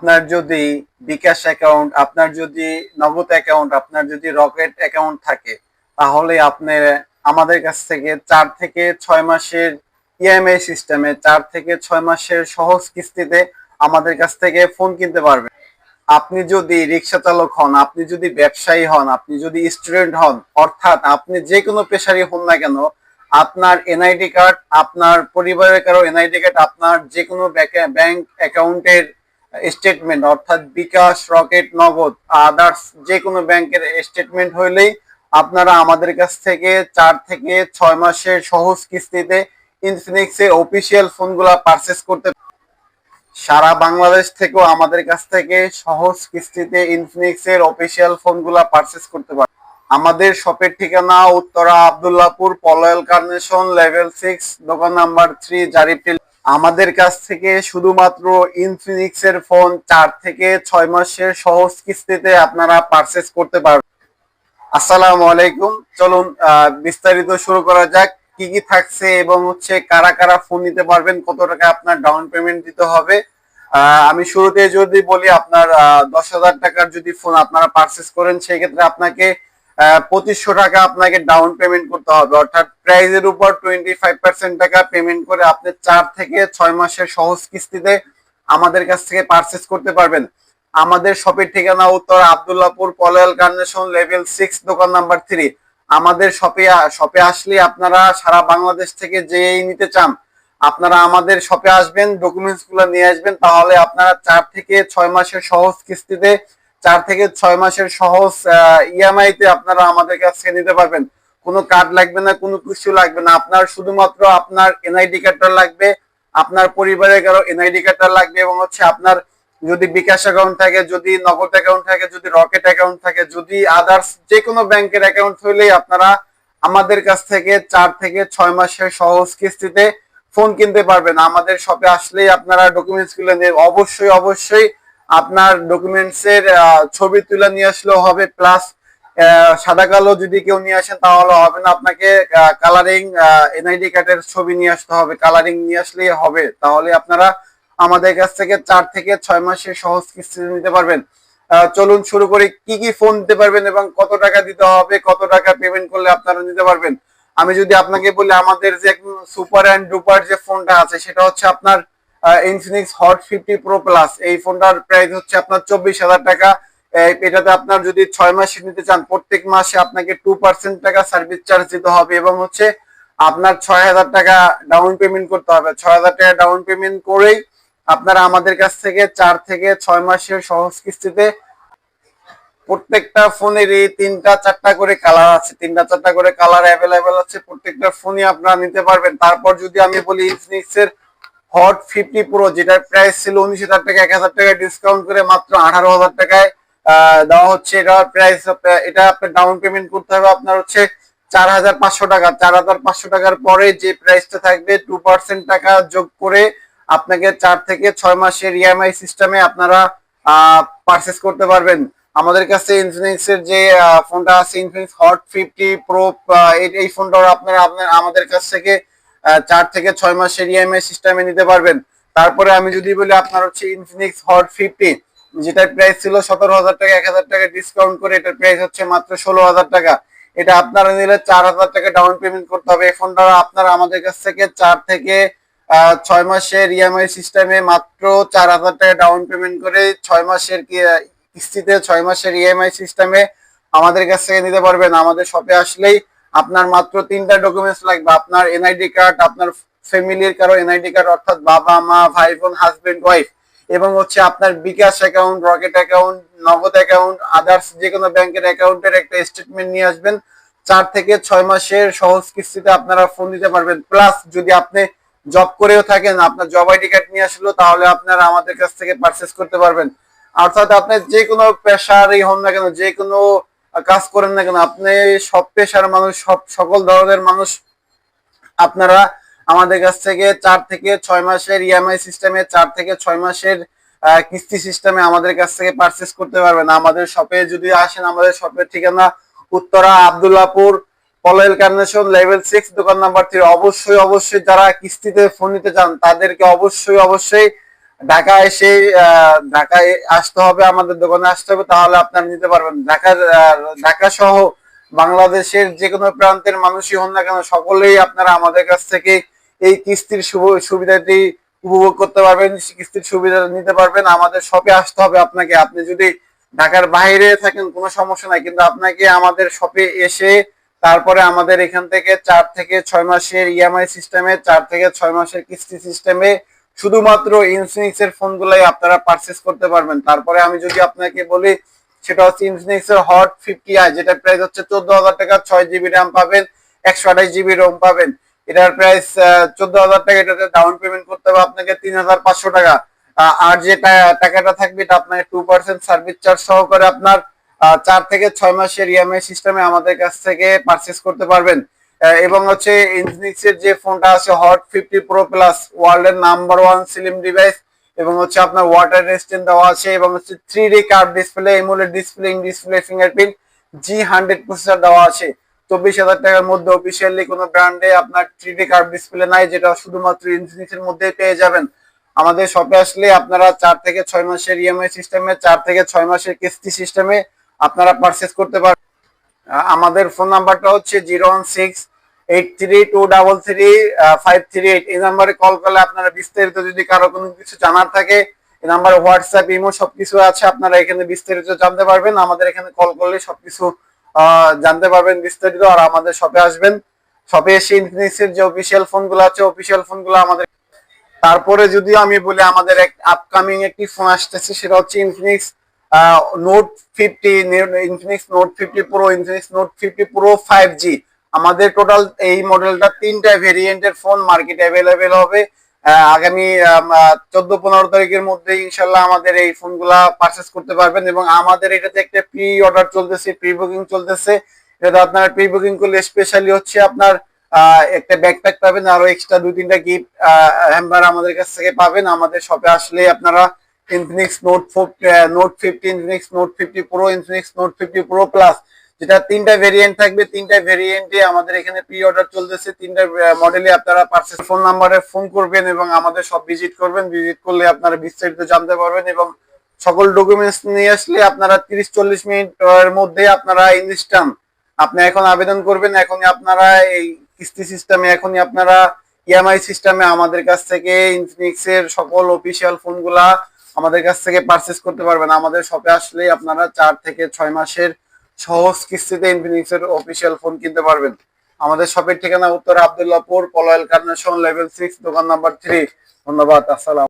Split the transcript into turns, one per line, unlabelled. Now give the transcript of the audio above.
আপনার যদি বিকাশ অ্যাকাউন্ট, আপনার যদি নগদ অ্যাকাউন্ট, আপনার যদি রকেট অ্যাকাউন্ট থাকে, তাহলে আপনি আমাদের কাছ থেকে চার থেকে ছয় মাসের ইএমআই সিস্টেমে চার থেকে ছয় মাসের সহজ কিস্তিতে আমাদের কাছ থেকে ফোন কিনতে পারবেন। আপনি যদি রিক্সা চালক হন, আপনি যদি ব্যবসায়ী হন, আপনি যদি স্টুডেন্ট হন, অর্থাৎ আপনি যে কোনো পেশারই হন না কেন, আপনার এনআইডি কার্ড আপনার পরিবারের কারও এনআইডি কার্ড আপনার যে কোনো ব্যাংক অ্যাকাউন্টের স্টেটমেন্ট অর্থাৎ বিকাশ, রকেট, নগদ আদার্স যে কোনো ব্যাংকের স্টেটমেন্ট হইলেই আপনারা আমাদের কাছ থেকে চার থেকে ছয় মাসের সহজ কিস্তিতে ইনফিনিক্সের অফিসিয়াল পারচেস করতে সারা বাংলাদেশ থেকেও আমাদের কাছ থেকে সহজ কিস্তিতে ইনফিনিক্স এর অফিসিয়াল ফোনগুলা পারচেস করতে পারে আমাদের শপের ঠিকানা Uttara, Abdullahpur, Polwel Carnation level six দোকান নাম্বার থ্রি জারিপিল আমাদের কাছ থেকে শুধুমাত্র ইনফিনিক্স এর ফোন চার থেকে ছয় মাসের সহজ কিস্তিতে আপনারা পারচেস করতে পারবেন। আসসালামু আলাইকুম। চলুন বিস্তারিত শুরু করা যাক। কি কি থাকছে এবং হচ্ছে কারা কারা ফোন নিতে পারবেন, কত টাকা আপনার ডাউন পেমেন্ট দিতে হবে। আমি শুরুতে যদি বলি, আপনার দশ হাজার টাকার যদি ফোন আপনারা পারচেস করেন সেই ক্ষেত্রে আপনাকে পঁচিশশো টাকা আপনাকে ডাউন পেমেন্ট করতে হবে। অর্থাৎ প্রাইজের উপর টোয়েন্টি ফাইভ পার্সেন্ট টাকা পেমেন্ট করে আপনি চার থেকে ছয় মাসের সহজ কিস্তিতে আমাদের কাছ থেকে পারচেস করতে পারবেন। আমাদের শপের ঠিকানা Uttara Abdullahpur Polwel Carnation level six দোকান নাম্বার থ্রি আমাদের শপে শপে আসলে আপনারা সারা বাংলাদেশ থেকে যেই নিতে চান, আপনারা আমাদের শপে আসবেন ডকুমেন্টসগুলো নিয়ে আসবেন, তাহলে আপনারা চার থেকে ছয় মাসের সহজ কিস্তিতে চার থেকে ছয় মাসের সহজ ইএমআই তে আপনারা আমাদের কাছ নিতে পারবেন। কোনো কার্ড লাগবে না, কোনো কিছু লাগবে না। আপনার শুধুমাত্র আপনার এনআইডি কার্ডটা লাগবে, আপনার পরিবারের কারও এনআইডি কার্ডটা লাগবে এবং হচ্ছে আপনার যদি বিকাশ অ্যাকাউন্ট থাকে, যদি নগদ অ্যাকাউন্ট থাকে, যদি রকেট অ্যাকাউন্ট থাকে, যদি আদার্স যে কোনো ব্যাংকের অ্যাকাউন্ট হইলেই আপনারা আমাদের কাছ থেকে চার থেকে ছয় মাসের সহজ কিস্তিতে ফোন কিনতে পারবেন। আমাদের শপে আসলেই আপনারা ডকুমেন্টসগুলো অবশ্যই অবশ্যই আপনার ডকুমেন্টস এর ছবি তুলে নিয়ে আসলেও হবে প্লাস সাদা কালো যদি কেউ নিয়ে আসেন তাহলে হবে না, আপনাকে কালারিং এনআইডি কার্ডের ছবি নিয়ে আসতে হবে কালারিং নিয়ে আসলেই হবে, তাহলে আপনারা আমাদের কাছ থেকে চার থেকে ছয় মাসের সহজ কিস্তি নিতে পারবেন। চলুন শুরু করি, কি কি ফোন দিতে পারবেন এবং কত টাকা দিতে হবে, কত টাকা পেমেন্ট করলে আপনারা নিতে পারবেন? আমি যদি আপনাকে বলি, আমাদের যে সুপার অ্যান্ড ডুপার যে ফোনটা আছে, সেটা হচ্ছে আপনার Infinix Hot fifty Pro Plus এই ফোনটার প্রাইস হচ্ছে আপনার চব্বিশ হাজার টাকা। এটাতে আপনার যদি ছয় মাসে নিতে চান, প্রত্যেক মাসে আপনাকে টু পার্সেন্ট টাকা সার্ভিস চার্জ দিতে হবে এবং হচ্ছে আপনার ছয় হাজার টাকা ডাউন পেমেন্ট করতে হবে। ছয় হাজার টাকা ডাউন পেমেন্ট করেই আপনারা আমাদের কাছ থেকে চার থেকে ছয় মাসের সহজ কিস্তিতে প্রত্যেকটা ফোনেরই তিনটা চারটা করে কালার আছে। তিনটা চারটা করে কালার অ্যাভেলেবেল আছে। প্রত্যেকটা ফোনই আপনারা নিতে পারবেন। তারপর যদি আমি বলি ইনফিনিক্স এর হট ফিফটি প্রো যেটার প্রাইস ছিল উনিশ হাজার টাকা, এক হাজার টাকা ডিসকাউন্ট করে মাত্র আঠারো হাজার টাকায় দেওয়া হচ্ছে। এটার প্রাইস এটা আপনার ডাউন পেমেন্ট করতে হবে আপনার হচ্ছে চার হাজার পাঁচশো টাকা। চার হাজার পাঁচশো টাকার পরে যে প্রাইসটা থাকবে টু পার্সেন্ট টাকা যোগ করে আপনাকে চার থেকে ছয় মাসের ইএমআই সিস্টেমে আপনারা পারচেস করতে পারবেন। আমাদের কাছে ইনফিনিক্স এর যে ফোনটা আছে ইনফিনিক্স হট ফিফটি প্রো এই ফোনটা আপনারা, আমাদের কাছ থেকে চার থেকে ছয় মাসের ইএমআই সিস্টেমে নিতে পারবেন। তারপরে আমি যদি বলি আপনার হচ্ছে ইনফিনিক্স হট ফিফটি যেটার প্রাইস ছিল সতেরো হাজার টাকা, এক হাজার টাকা ডিসকাউন্ট করে এটার প্রাইস হচ্ছে মাত্র ষোলো হাজার টাকা। এটা আপনারা নিলে চার হাজার টাকা ডাউন পেমেন্ট করতে হবে। এই ফোনটা আপনারা আমাদের কাছ থেকে চার থেকে ছয় মাসের ইএমআই সিস্টেমে মাত্র চার হাজার টাকা ডাউন পেমেন্ট করে ছয় মাসের কিস্তিতে ছয় মাসের ইএমআই সিস্টেমে আমাদের কাছ থেকে নিতে পারবেন। আমাদের শপে আসলেই আপনার মাত্র তিনটা ডকুমেন্টস লাগবে। আপনার এনআইডি কার্ড আপনার ফ্যামিলির কারও এনআইডি কার্ড অর্থাৎ বাবা, মা, ভাই, বোন হাজবেন্ড ওয়াইফ এবং হচ্ছে আপনার bKash account Rocket account Nagad account others যে কোনো ব্যাংকের অ্যাকাউন্টের একটা স্টেটমেন্ট নিয়ে আসবেন। চার থেকে ছয় মাসের সহজ কিস্তিতে আপনারা ফোন দিতে পারবেন। প্লাস যদি আপনি জব করেও থাকেন, আপনার জব আইডি কার্ড নিয়ে আসলো, তাহলে আপনারা আমাদের কাছ থেকে পারচেস করতে পারবেন। অর্থাৎ আপনি যে কোনো পেশারই হন না কেন যে কোনো কাজ করেন না কেন? আপনি সব পেশার মানুষ, সব সকল ধরনের মানুষ। আপনারা আমাদের কাছ থেকে চার থেকে ছয় মাসের ইএমআই সিস্টেমে চার থেকে ছয় মাসের কিস্তি সিস্টেমে আমাদের কাছ থেকে পারচেস করতে পারবেন। আমাদের শপে যদি আসেন, আমাদের শপের ঠিকানা Uttara Abdullahpur Polwel Carnation level six দোকান নাম্বার থ্রি অবশ্যই অবশ্যই যারা কিস্তিতে ফোন নিতে চান, তাদেরকে অবশ্যই অবশ্যই ঢাকা এসে ঢাকায় আসতে হবে, আমাদের দোকানে আসতে হবে, তাহলে আপনারা নিতে পারবেন ঢাকার ঢাকা সহ বাংলাদেশের যে কোনো প্রান্তের মানুষই হন না কেন, সকলেই আপনারা আমাদের কাছ থেকে এই কিস্তির সুবিধাটি উপভোগ করতে পারবেন, কিস্তির সুবিধা নিতে পারবেন, আমাদের শপে আসতে হবে আপনাকে। আপনি যদি ঢাকার বাইরে থাকেন, কোনো সমস্যা নাই, কিন্তু আপনাকে আমাদের শপে এসে তারপরে আমাদের এখান থেকে চার থেকে ছয় মাসের ইএমআই সিস্টেমে চার থেকে ছয় মাসের কিস্তি সিস্টেমে শুধুমাত্র ইনফিনিক্স এর ফোনগুলাই আপনারা পারচেস করতে পারবেন। তারপরে আমি যদি আপনাকে বলি, সেটা হচ্ছে ইনফিনিক্স এর হট ফিফটি আই যেটার প্রাইস হচ্ছে চোদ্দ হাজার টাকা, ছয় জিবি র্যাম পাবেন, একশো আঠাশ জিবি রোম পাবেন। এটার প্রাইস চোদ্দ হাজার টাকা, এটাতে ডাউন পেমেন্ট করতে হবে আপনাকে তিন হাজার পাঁচশো টাকা। আর যে টাকাটা থাকবে এটা আপনাকে টু পার্সেন্ট সার্ভিস চার্জ সহকারে আপনার চার থেকে ছয় মাসের ইএমআই সিস্টেমে আমাদের কাছ থেকে পারচেস করতে পারবেন। এবং হচ্ছে ইনফিনিক্স এর যে ফোনটা আছে হট ফিফটি প্রো প্লাস ওয়ার্ল্ডের নাম্বার ওয়ান সিলিম ডিভাইস এবং হচ্ছে আপনার ওয়াটার রেজিস্ট্যান্ট দেওয়া আছে, এবং হচ্ছে three D curve display AMOLED display in display fingerprint G hundred processor দেওয়া আছে। চব্বিশ হাজার টাকার মধ্যে অফিসিয়ালি কোনো ব্র্যান্ডে আপনার থ্রি ডি কার্ভ ডিসপ্লে নাই, যেটা শুধুমাত্র ইনফিনিক্স এর মধ্যেই পেয়ে যাবেন। আমাদের শপে আসলে আপনারা চার থেকে ছয় মাসের ইএমআই সিস্টেমে চার থেকে ছয় মাসের কিস্তি সিস্টেমে আপনারা পারচেস করতে পারেন আমাদের ফোন নাম্বারটা হচ্ছে zero one six eight three two double three five three eight এই নাম্বারে কল করলে আপনারা বিস্তারিত যদি কারও কোনো কিছু জানার থাকে, এই নাম্বারে হোয়াটসঅ্যাপ ইমো সবকিছু আছে, আপনারা এখানে বিস্তারিত জানতে পারবেন। আমাদের এখানে কল করলে সবকিছু জানতে পারবেন বিস্তারিত আর আমাদের শপে আসবেন। শপে এসে ইনফিনিক্স যে অফিসিয়াল ফোনগুলো আছে অফিসিয়াল ফোনগুলো আমাদের তারপরে যদি আমি বলি, আমাদের এক আপকামিং একটি ফোন আসতেছে, সেটা হচ্ছে Infinix Note fifty Infinix Note fifty Pro Infinix Note fifty Pro five G আমাদের টোটাল এই মডেলটা তিনটা ভেরিয়েন্টের ফোন মার্কেটে অ্যাভেলেবেল হবে। আগামী চোদ্দ পনেরো তারিখের মধ্যে ইনশাল্লাহ আমাদের এই ফোনগুলা পারচেস করতে পারবেন এবং আমাদের এটাতে একটা প্রি অর্ডার চলতেছে প্রি বুকিং চলতেছে। এটাতে আপনারা প্রি বুকিং করলে স্পেশালি হচ্ছে আপনার একটা ব্যাকপ্যাক পাবেন, আরও এক্সট্রা দুই তিনটা গিফট হ্যাম্বার আমাদের কাছ থেকে পাবেন। আমাদের শপে আসলে আপনারা Infinix Note Note fifty Infinix Note fifty Pro Infinix Note fifty Pro Plus যেটা তিনটা ভেরিয়েন্ট থাকবে, তিনটা ভেরিয়েন্টে আমাদের এখানে প্রি অর্ডার চলতেছে। তিনটা মডেলে আপনারা পার্সেস ফোন নাম্বারে ফোন করবেন এবং আমাদের সব ভিজিট করবেন। ভিজিট করলে আপনারা বিস্তারিত জানতে পারবেন এবং সকল ডকুমেন্টস নিয়ে আসলে আপনারা তিরিশ চল্লিশ মিনিট এর মধ্যে আপনারা ইনস্টান আপনি এখন আবেদন করবেন। এখনই আপনারা এই কিস্তি সিস্টেমে এখনই আপনারা ইএমআই সিস্টেমে আমাদের কাছ থেকে ইনফিনিক্স এর সকল অফিসিয়াল ফোনগুলা আমাদের কাছ থেকে পারচেস করতে পারবেন। আমাদের শপে আসলে আপনারা চার থেকে ছয় মাসের সহজ কিস্তিতে ইনফিনিক্স এর অফিসিয়াল ফোন কিনতে পারবেন। আমাদের শপের ঠিকানা Uttara Abdullahpur Polwel Carnation level six দোকান নাম্বার থ্রি ধন্যবাদ, আসসালাম।